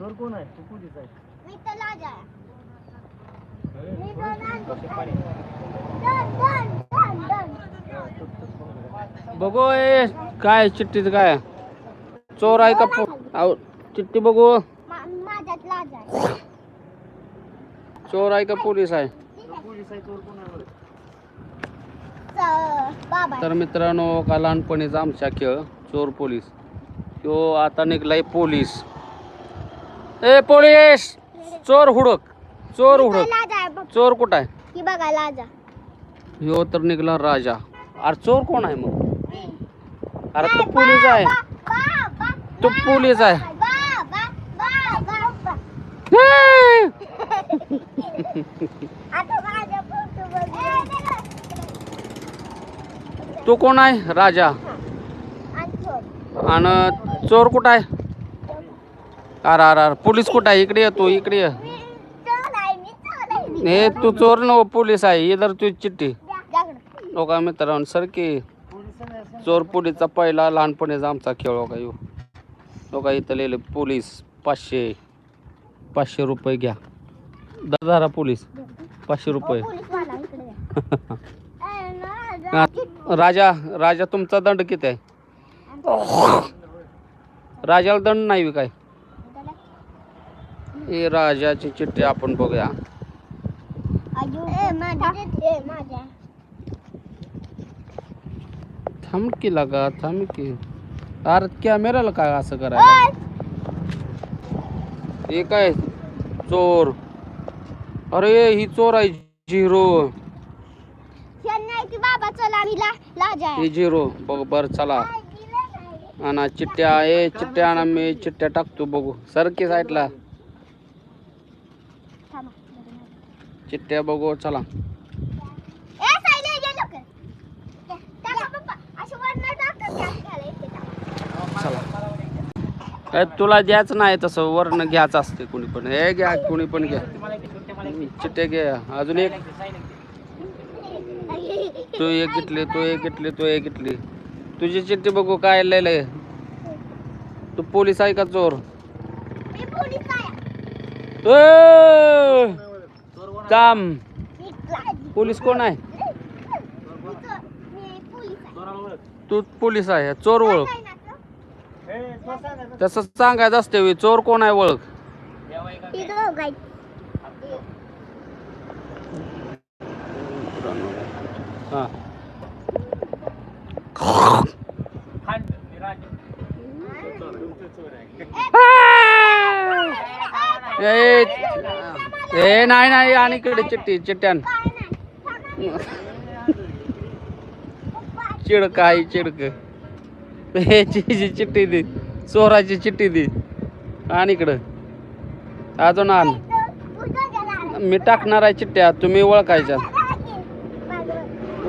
चोर कोण आहे तू पोलीस आहे मी तर लाज आहे. मी दोन आणतो. दोन, दोन, दोन, दोन. बघू ए काय चिठ्ठीत काय? चोर आहे का पो आव, चिठ्ठी बघू. मा- माझ्यात लाज आहे. चोर आहे का पोलीस आहे? पोलीस आहे चोर कोण आहे बरं? च- बाबा तर मित्रांनो का लहानपणीचा आमचा खेळ चोर पोलीस. तो आता निघलाय पोलीस. ए पोलीस चोर हुडक. चोर हुडक. चोर कुठं आहे? ही बघा लाज. आहे. ह्यो तर निघला राजा. अरे चोर कोण आहे मग? अरे तू पोलीस आहे. तू पोलीस आहे. हे! तू कोण आहे? राजा. आणि चोर कुठं आहे? अरे अरे अरे पोलीस कुठं आहे? इकडे ये तू इकडे ये. हे तू चोर न हो, पोलीस आहे. इधर तू चिठ्ठी. हो का मित्रांनो सर की चोर पोलीसचा पहिला लहानपणीचा आमचा खेळ हो का येऊ हो का इथं लिहिले पोलीस पाचशे पाचशे रुपये घ्या. दरदारा पोलीस. पाचशे रुपये. हा, राजा राजा तुमचा दंड किती आहे? राजाला दंड नाही काय. हे राजाची चिठ्ठी आपण बघूया. अजून ए, माझ्या. ए, माझ्या. थांब की लागा थांब की. अरे कॅमेराला काय असं करायला? हे काय? चोर. अरे ही चोर आहे झिरो. नाही की बाबा चला मी ला लाज. आहे ही झिरो. बघ बर चला. आणा चिठ्ठ्या ए चिठ्ठ्या आणा मी चिठ्ठ्या टाकतो बघू. सर की साईडला थांबा. चिठ्ठ्या बघू चला ए, सायले, ये लवकर. टाका पप्पा. अशी वरनं टाका, त्या घ्यायला इथे टाका. चला. काय तुला द्यायचं नाही तसं वरनं घ्यायचं असते कोणी पण. हे घ्या कोणी पण घ्या. चिठ्ठ्या घ्या. अजून एक. तू एक घेतली तू एक घेतली तू एक घेतली. तुझी चिठ्ठी बघू काय लिहिलंय तू पोलीस आहे का चोर? मी पोलीस कोण आहे. तू पोलीस आहे चोर ओळख काय ना तो? चोर सांगायचं. तसं सांगायचं असते चोर कोण आहे ओळख. हा ए ए, नाही नाही आणि इकडे चिठ्ठी चिट्ट्यान चिडक आहे चिडक. ह्याची चिट्टी चिठ्ठी दे चोराची चिठ्ठी दे. आणि इकडं. अजून आण. मी टाकणार आहे चिठ्ठ्या तुम्ही ओळखायच्या.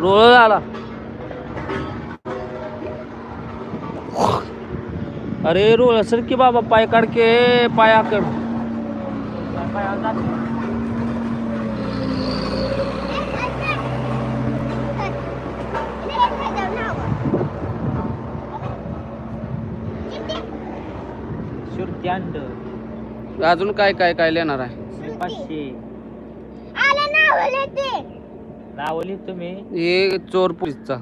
रोळ आला. अरे रोळ सर की बाबा पाय काढके पायाकड शुर्ती अंड अजून काय काय काय लिहिणार आहे? पाचशे. आलं नाव ते. लावली तुम्ही. हे चोर पोलीसचा.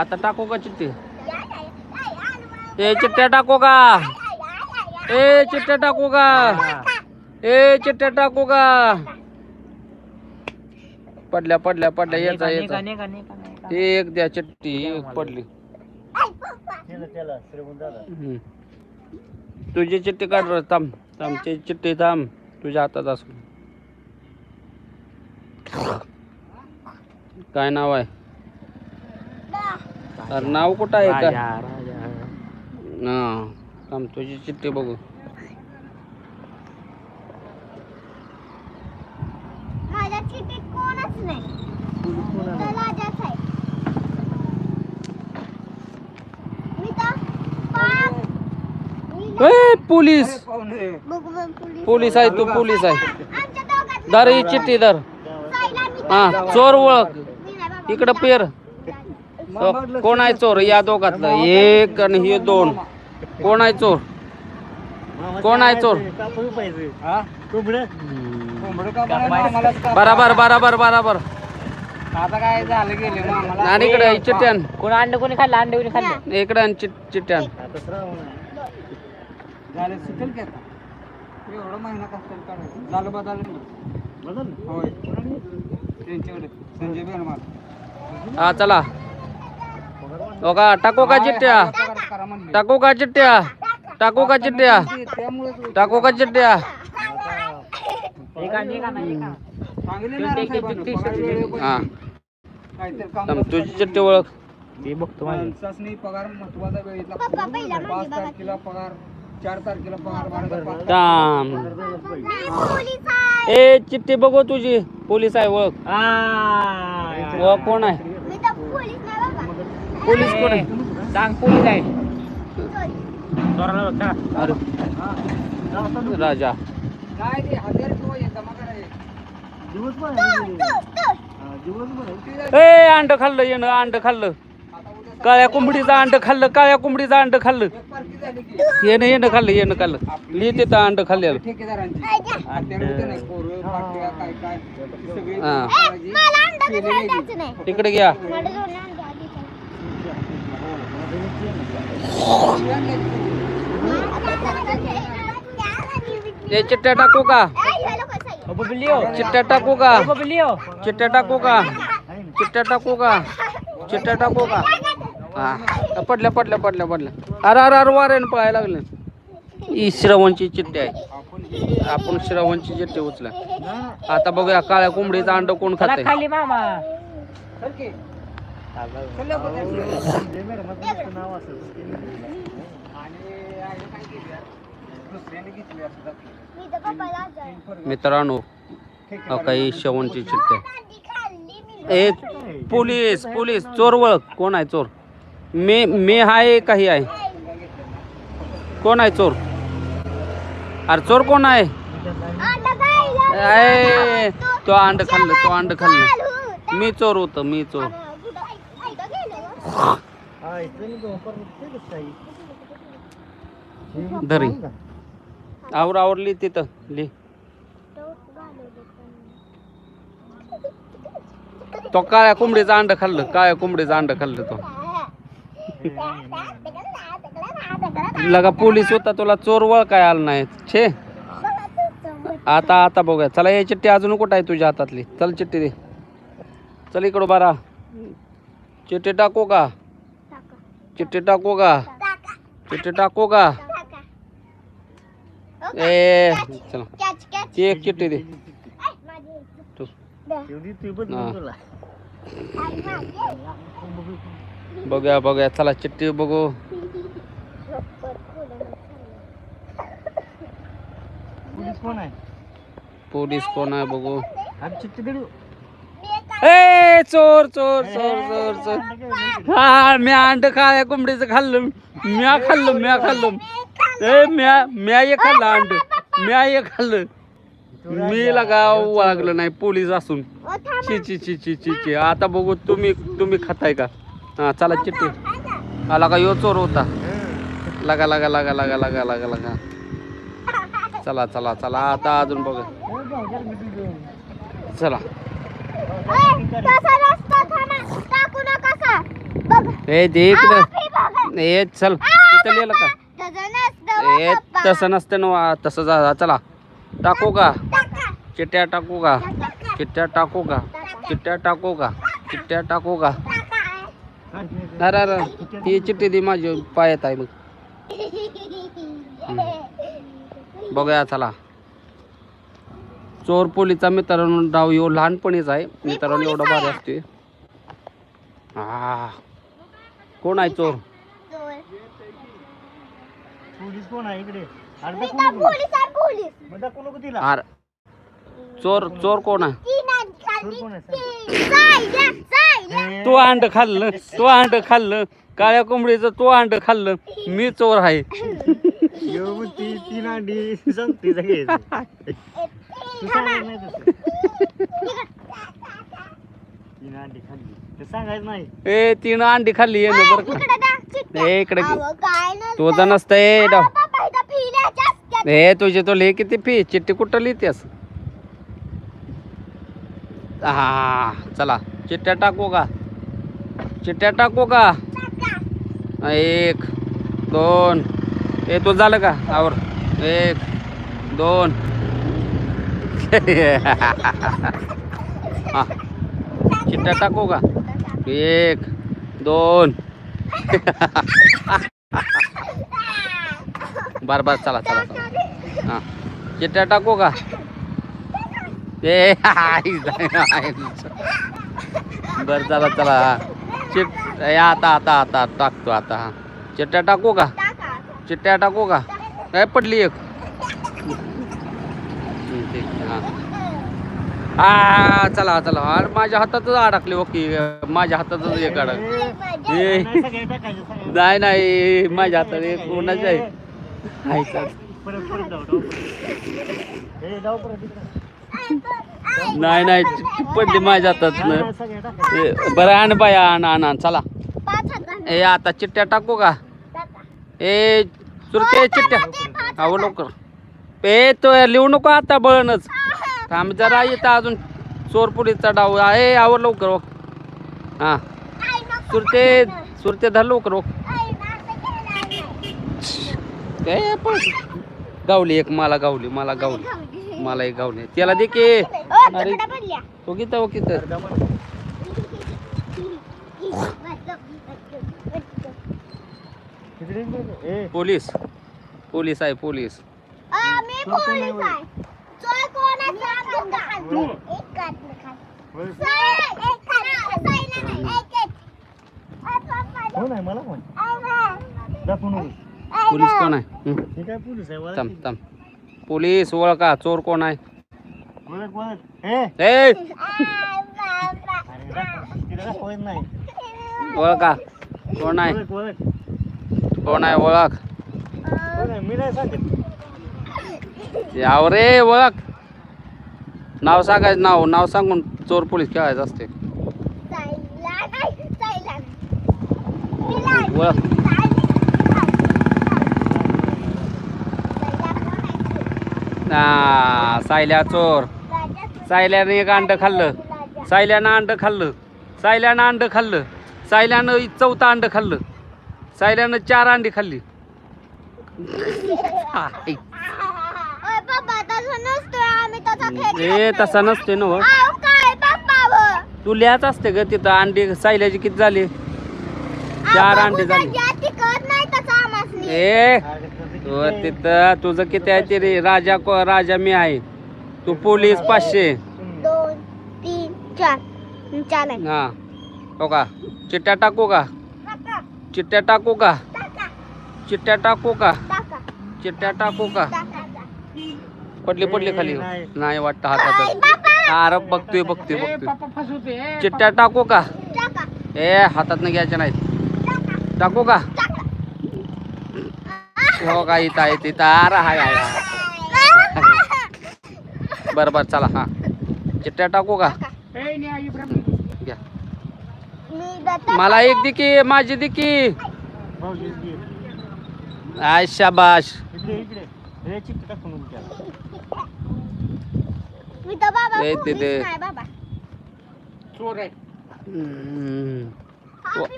आता टाकू का चिठ्ठी? ए चिठ्ठ्या टाकू का? ए चिठ्ठ्या टाकू का? ए चिठ्ठ्या टाकू का? पडल्या पडल्या पडल्या. याचा याचा हे एक द्या चिठ्ठी एक पडली. हम्म. तुझी चिठ्ठी काढ थांब थांबची चिठ्ठी थांब. तुझ्या हातात असू काय नाव आहे? अरे नाव कुठं आहे का हा थांब तुझी चिठ्ठी बघू माझ्या चिठ्ठीत कोणच नाही तर राजाच आहे मी तर पाप ए पोलीस. बघ बघ पोलीस. पोलीस आहे तू पोलीस आहे. दर ही चिठ्ठी दर. हा चोर ओळख. इकडं पेर. कोण आहे चोर? या दोघातलं. एक आणि हे दोन. कोण आहे चोर? कोण आहे चोर? बराबर बराबर बराबर. आता काय झालं गेले? मामाला आणि इकडे चिट्ट्यान कोण अंड कोणी खाल्लं? अंड कोणी खाल्लं? इकडे चिट्ट्यान झालं सुटेल की आता? एवढं महिना कसं काढायचं. झालं बदल होय. त्यांच्याकडे. संजय हा चला. हो का टाकू का चिट्ट्या टाकू का चिट्ट्या टाकू का चिट्ट्या टाकू का चिट्ट्या हा. तुझी चिट्टी ओळख. बघतो पगार महत्त्वाचा वेळेतला पप्पा, पहिला म्हणजे पाच बघा. तारखेला पगार चार तारखेला पगार भरायचा ए चिठ्ठी बघू तुझी. पोलीस आहे ओळख. आ, ओळख कोण आहे? मी तर पोलीस नाही बाबा पोलीस कोण आहे? सांग पोलीस आहे. अरे. राजा. नाही ते हजार किंवा हे जमा करायचे तू, तू, तू. ए अंड खाल्लं येणं अंड खाल्लं. काळ्या कोंबडीचं अंड खाल्लं काळ्या कोंबडीचं अंड खाल्लं. येणं येणं खाल्लं येणं खाल्लं. लिहि तिथं अंड खाल्लेलं ठेकेदारांची. हा. तिकडे घ्या. द्या. ए चिट्ट्या टाकू का? चिट्ट्या टाकू का? चिट्ट्या टाकू का? चिट्ट्या टाकू का? चिट्ट्या टाकू का? हा. पडल्या पडल्या पडल्या पडल्या अरे अरे अरे वाऱ्यानं पळायला लागले. ही श्रवणची चिठ्ठी आहे. आपण श्रवणची चिठ्ठी उचला. आता बघूया काळ्या कोंबडीचं अंड कोण खाते खाली मामा. मित्रांनो काही श्रवणची चिठ्ठी आहे. अंडी खाल्ली मी. ए पोलीस पोलीस चोर ओळख कोण आहे चोर? मे मे आहे काही आहे. कोण आहे चोर? अरे चोर कोण आहे? अंडा ए, तो अंड खाल्लं तो अंड खाल्लं. मी चोर होतो मी चोर. धरी. आवर आवरली तिथं ली. तो काळ्या कोंबडीचं अंड खाल्लं काळ्या कोंबडीचं अंड खाल्लं तो. लगा पोलीस होता तुला चोर वळ काय आला नाही. छे. आता आता बघूया. चला हे चिठ्ठी अजून कुठं आहे तुझ्या हातातली? चल चिठ्ठी दे. चल इकडं बारा चिठ्ठी टाकू का? चिठ्ठी टाकू का? चिठ्ठी टाकू का? ए चला. ती एक चिठ्ठी दे. तू. बघूया बघूया. चला चिठ्ठी बघू. पोलीस कोण आहे? पोलीस कोण आहे बघू. ए चोर चोर चोर चोर चोर. हा म्या अंड काळ्या कोंबडीचं खाल्लं. म्या खाल्लं म्या खाल्लं. ए म्या म्या एक खाल्लं अंड. म्या एक खाल्लं. मी लगा वागलं नाही पोलीस असून. ची ची ची ची ची. आता बघू तुम्ही तुम्ही खाताय का? हा चला चिठ्ठी आला का यो चोर होता. लगा लगा लगा लगा लगा लगा लगा. चला चला चला आता अजून बघ. चला. हे ए दे ए चल. तिथं लिहिलं का? तसं नसतं ए तसं नसतं ना तसं जा चला. टाकू का? चिट्ट्या टाकू का? चिट्ट्या टाकू का? चिट्ट्या टाकू का? चिट्ट्या टाकू का? अरे अरे ही चिठ्ठी दे माझी पायात आहे मग बघूया चला. चोर पोलीचा मित्रांनो डाव यो लहानपणीच आहे. मित्रांनो एवढा भारी असतोय. हा कोण आहे चोर? पोलीस कोण आहे इकडे? मी तर पोलीस आहे, पोलीस. मग दाखवू नको तिला. अरे चोर चोर कोण आहे? ती अंड खाल्लं तू अंड खाल्लं काळ्या कोंबडीचं तू अंड खाल्लं मी चोर आहे. तीन अंडी तिने खाल्ली सांगायचं नाही ए तिनं अंडी खाल्ली ये बरं का. ए, इकडे. तुझं नसतंय डाव. हे तुझे तो लिहि किती फी चिठ्ठी कुठं लिहितेस? हा चला. चिठ्ठ्या टाकू का? चिठ्ठ्या टाकू का? एक दोन. ए तो झालं का? आवर. एक दोन. हा. चिठ्ठ्या टाकू का? एक दोन. बर बर. चला चला चला. हां. चिठ्ठ्या टाकू का? ते बर चला चला. चिट ए, आता आता आता टाकतो आता हा. चिठ्ठ्या टाकू का? चिट्ट्या चिठ्ठ्या टाकू का? काय पडली एक. हा. चला चला. अरे माझ्या हातातच अडकली हो ओके माझ्या हातातच एक अडक नाही नाही माझ्या हातात एक कोणाच आहे? नाही नाही पडली माझ्या हातात बरं आण बाया आण आण आण चला. ए आता चिठ्ठ्या टाकू का? ए सुरते चिठ्ठ्या. अहो लवकर. ए तो लिहू नको आता बळणच. थांब जरा येतं अजून चोरपुडीचा डाव आहे. आव लवकर हो. ओक हां. सुरते सुरते धर लवकर ओक ए पण गावली एक मला गावली मला गावली. मला एक गावली त्याला दे की. ओ, अरे तुकडा पडल्या. तो किती ओ किती किती ring झाले? ए, पोलीस. पोलीस आहे? पोलीस पोलीस कोण आहे? नाही, हं, हे थांब थांब. पोलीस ओळखा चोर कोण आहे? ए नाही? ओळखा. कोण आहे? कोण आहे ओळख? कोण आहे? मी नाही सांगत. याव रे ओळख. नाव सांगायचं नाव नाव सांगून चोर पोलीस खेळायचं असते. ओळख. सायल्या चोर सायल्यानं एक अंड खाल्लं सायल्यानं अंड खाल्लं सायल्यानं अंड खाल्लं सायल्यानं चौथं अंड खाल्लं सायल्यानं चार अंडी खाल्ली. ए तसा नसते ना. तू लिहाच असते ग तिथं अंडी सायल्याची किती झाली चार अंडे झाले ए तू तिथं तुझं किती आहे ते रे राजा को राजा मी आहे. तू पोलीस पाचशे. दोन तीन चार. चार आहे. हा. हो का? चिट्ट्या टाकू का? टाका, चिट्ट्या टाकू का? टाका, चिट्ट्या टाकू का? टाका, चिट्ट्या टाकू का? टाका. पडली पडली खाली. नाही. नाही वाटतं हातात अरे बघतोय बघतोय बघतोय. चिट्ट्या टाकू का? टाका, ए हातात घ्यायच्या नाहीत. टाका, टाकू का? टाका. हो का इथं आहे तिथं अरे हाय हाय. बरं बरं चला हा. चिट्ट्या टाकू का घ्या मला एक दे की माझी दे की भाऊजी इकडे आय शाबाश बाबा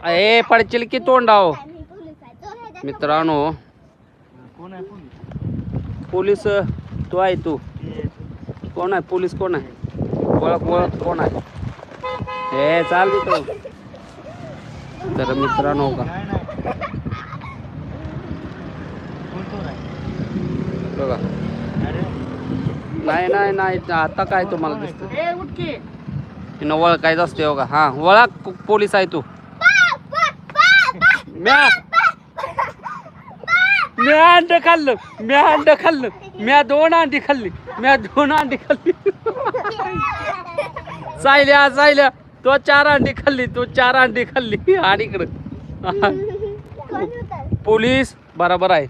ए, पडचिल की तोंडाव मित्रांनो पोलीस तू आहे तू. ते- कोण आहे? पोलीस कोण आहे? ओळख ओळख कोण आहे? हे चाल तिथं तर मित्रांनो का बघा. नाही नाही नाही. आता काय तुम्हाला दिसतं? ओळखायचं असते बघा. हा ओळख पोलीस आहे तू. म्या म्या अंड खाल्लं म्या अंड खाल्लं म्या दोन अंडी खाल्ली म्या दोन अंडी खाल्ली. सायल्या सायल्या तो चार अंडी खाल्ली तो चार अंडी खाल्ली. आणि इकडं? पोलीस बरोबर आहे.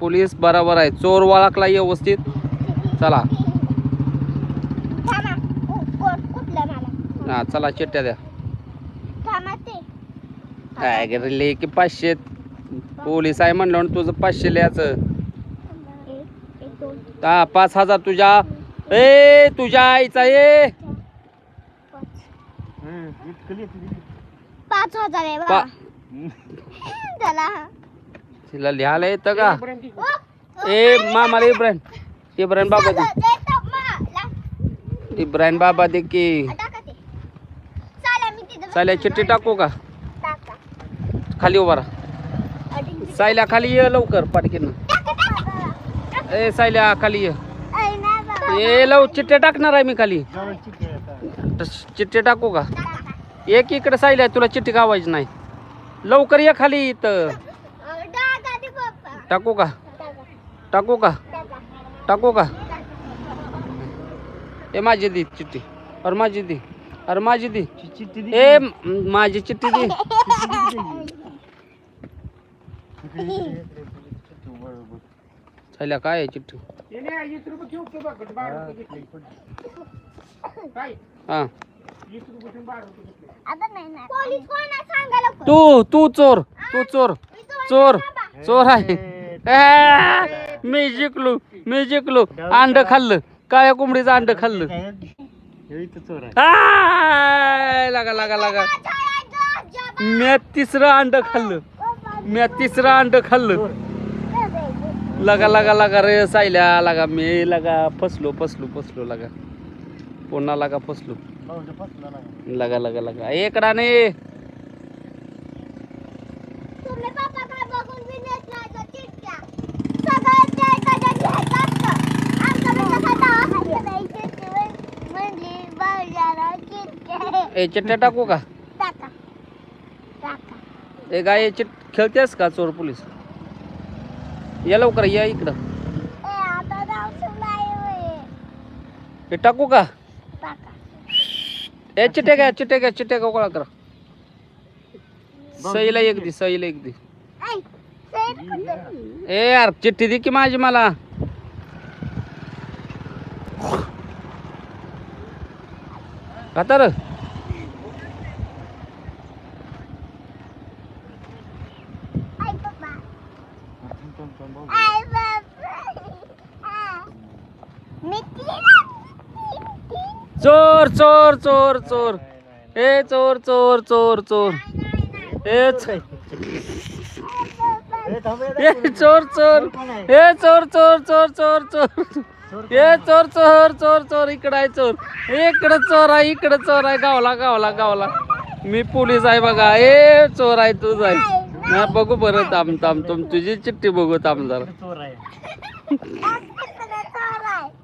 पोलीस बरोबर आहे. चोर ओळखला व्यवस्थित. चला? हा चला चिट्ट्या द्या. काय गेले की पाचशे पोलीस आहे म्हणलं तुझं पाचशे लिहायचं. हा पाच हजार तुझ्या. ए तुझ्या आईचा ए. पाच हजार आहे बा. तिला लिहायला येतं का? ए मामाला इब्राहिम. इब्राहिम बाबा दे. सगळं ते तर मला. इब्राहिम बाबा दे की. टाका ते. चला, मी तिथं सायल्या चिठ्ठी टाकू का? टाका. खाली उभा राहा. सायल्या खाली ये लवकर पाटकीनं टाका, टाका. ए सायल्या खाली ये. ए लव चिठ्ठ्या टाकणार आहे मी खाली चिठ्ठी टाकू का. एक इकडे सायल्या तुला चिठ्ठी गावायची नाही लवकर ये खाली इथं टाका का टाका, का टाका. का ए माझी दी चिठ्ठी अरे माझी दी अरे माझी दी. ए माझी चिठ्ठी दी सायल्या काय आहे चिठ्ठी? हा. तू तू चोर तू चोर चोर. चोर आहे. ए, मी जिंकलो मी जिंकलो. अंड खाल्लं काळ्या कोंबडीचं अंड खाल्लं. हे इथं चोर आहे. आय, लागा लागा लागा. मी तिसरं अंड खाल्लं. मी तिसरं अंड खाल्लं लगा लगा लगा रे सायल्या लागा मी लगा फसलो फसलो फसलो लगा पुन्हा लगा फसलो. लगा लगा लगा इकडा नाही तुम्ही पप्पाकडे बघून बी नेत नाही का चिठ्ठ्या? सगळं ते एखाद्या घ्यायचं असतं. आमच्याकडे कसं दवाखान्यात नाही चिठ्ठी म्हण- म्हणली बाजारात चिठ्ठ्या. ए चिट्ट्या टाकू का. ए गाय चिट खेळतेस का चोर पोलीस? या लवकर या इकडं. ए, आता जाऊ सुनाई होय. हे टाकू का? टाका. ए चिट्ट्या घ्या चिट्ट्या घ्या चिट्ट्या गोळा करा. सईला एक दी सईला एक दी? ए यार चिठ्ठी दे की माझी मला. का तर ऐ, पप्पा. थांब, थांब, थांब, भाऊ. ऐ, पप्पा. आ. मी तिला- ती- चोर चोर चोर. ए चोर चोर चोर चोर. ए चोर. चोर ए चोर चोर चोर चोर चोर. ए चोर चोर चोर चोर. इकडं आहे चोर. इकडं चोर आहे इकडं चोर आहे. गावला गावला गावला. मी पोलीस आहे बघा. ए चोर आहे तूच आहे. हा, बघू बरं थांब थांब. तुम तुझी चिठ्ठी बघू थांब जरा.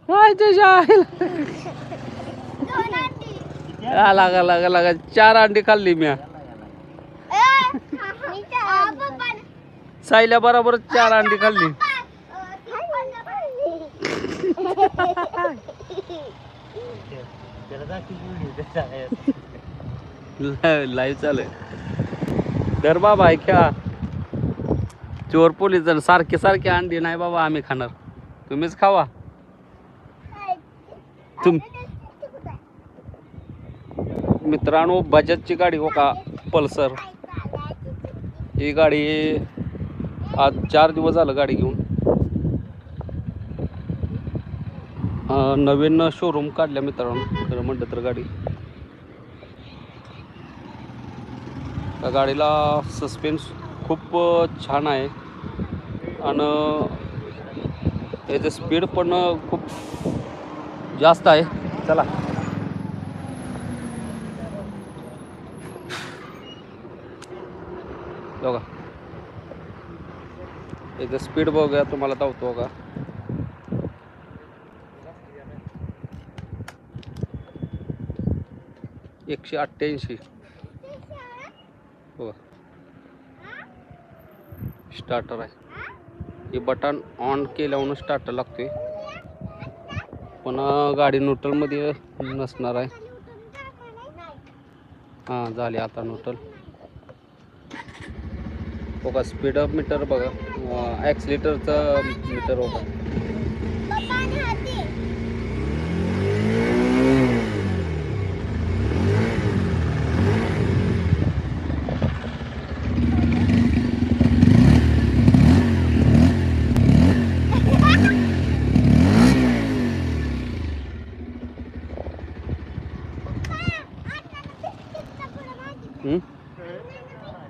काय तुझ्या आईला. हा, लागा लागा लागा. चार अंडी खाल्ली म्या. चार- साईला बरोबर चार अंडी खाल्ली. लाईव्ह चालू धर बाबा ऐका खेळा चोर पोलीस जण सारखे सारखे अंडी नाही बाबा आम्ही खाणार. तुम्हीच खावा. तुम मित्रांनो बजाजची गाडी हो का? पल्सर. ही गाडी आज चार दिवस झालं गाडी घेऊन. नवीन शोरूम काढल्या मित्रांनो. खरं म्हटलं तर गाडी. त्या गाडीला सस्पेन्स खूप छान आहे. आणि त्याचं स्पीड पण खूप जास्त आहे. चला. बघा. याचं स्पीड बघूया तुम्हाला धावतो का? एकशे अठ्ठ्याऐंशी. बघा. स्टार्टर आहे. हे बटन ऑन केल्यावर स्टार्टर लागतोय. पण गाडी न्यूट्रलमध्ये नसणार आहे. हां झाले आता न्यूट्रल बघा स्पीड मीटर बघा. ॲक्सिलेटरचं मीटर बघा.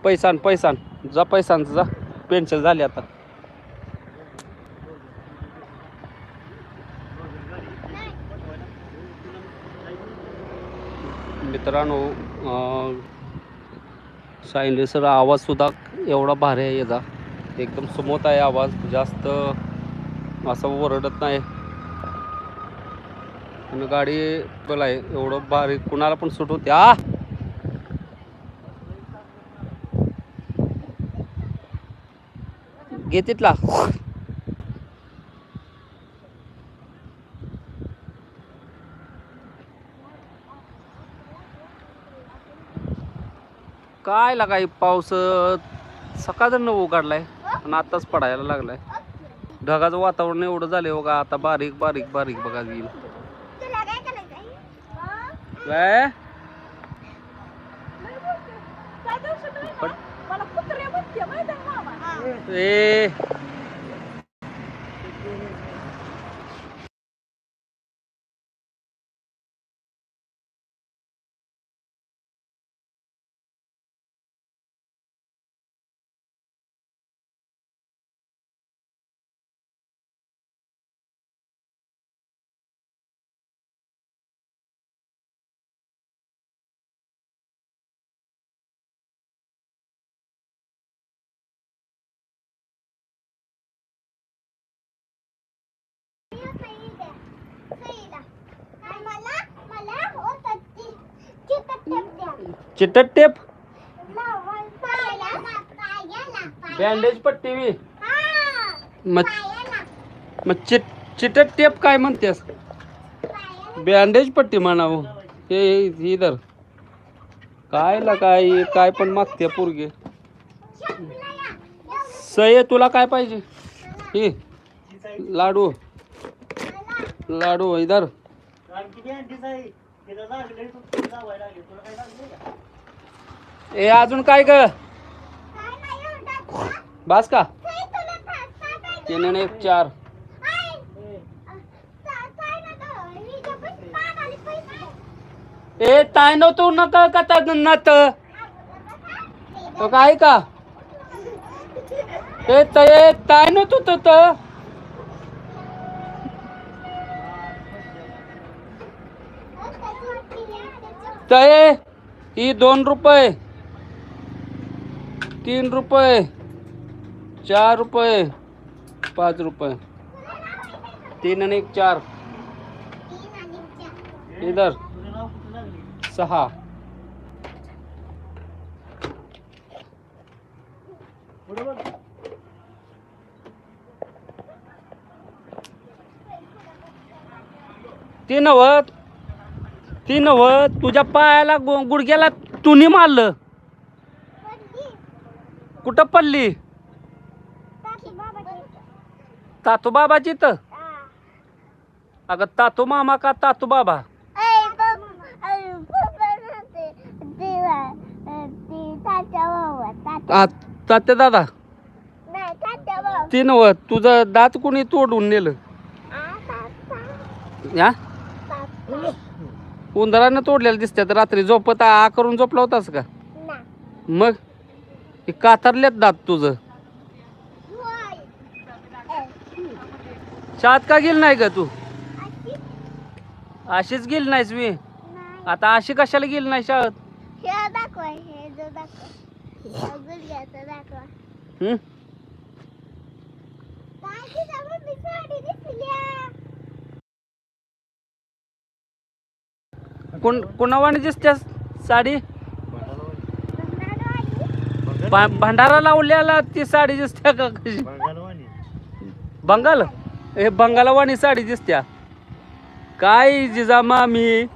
पैसान पैसान. जा पैशांचं जा. पेन्शन झाली आता. मित्रांनो सायलेसर सायलेन्सर आवाजसुद्धा एवढा भारी आहे याचा एकदम सुमोत आहे आवाज जास्त असं ओरडत नाही. आणि गाडी बल आहे एवढं भारी. कुणाला पण सुट होते. आ! घे तिथला. काय लागाय पाऊस सकाळचं उघडलाय आणि आताच पडायला लागलाय. ढगाचं वातावरण एवढं झालंय बघा आता बारीक बारीक बारीक बघा येईल. काय? Ê. चिटट टेप बँडेज पट्टी बी. मग मग चिट चिटट टेप काय म्हणतेस? बँडेज पट्टी म्हणावं. हे इधर काय ला काय काय पण मागते पोरगे. सय तुला काय पाहिजे? हे लाडू. लाडू इधर ए अजून काय ग? बास का? तीन आणि एक चार. ए ताय न तू नका का नत तो काय का ए तय ताय न तू तर काय ही? दोन रुपये. तीन रुपये. चार रुपये. पाच रुपये. तीन आणि एक चार. इधर सहा. तीन बघ ती नवत ती नवत तुझ्या पायाला गु- गुडघ्याला तुनी मारलं. कुठं पडली? तातू बाबाची तर अगं तातू मामा का तातू बाबा? तात्या दादा? ती नवत तुझं दात कुणी तोडून नेलं? या? उंदरानं तोडलेलं दिसतात रात्री. झोपत आ करून झोपला होतास का? मग? हे कातरल्यात दात तुझं. शाळेत का गेली नाही का तू? अशीच? गेली नाहीस मी? आता अशी कशाला गेली नाही शाळेत? हे कोण कोणावाने दिसत्यास साडी? भा- भंडारा लावल्याला ती साडी दिसत्या का कशी? बंगाल. हे बंगालवाणी साडी दिसत्या. काय जिजामा मी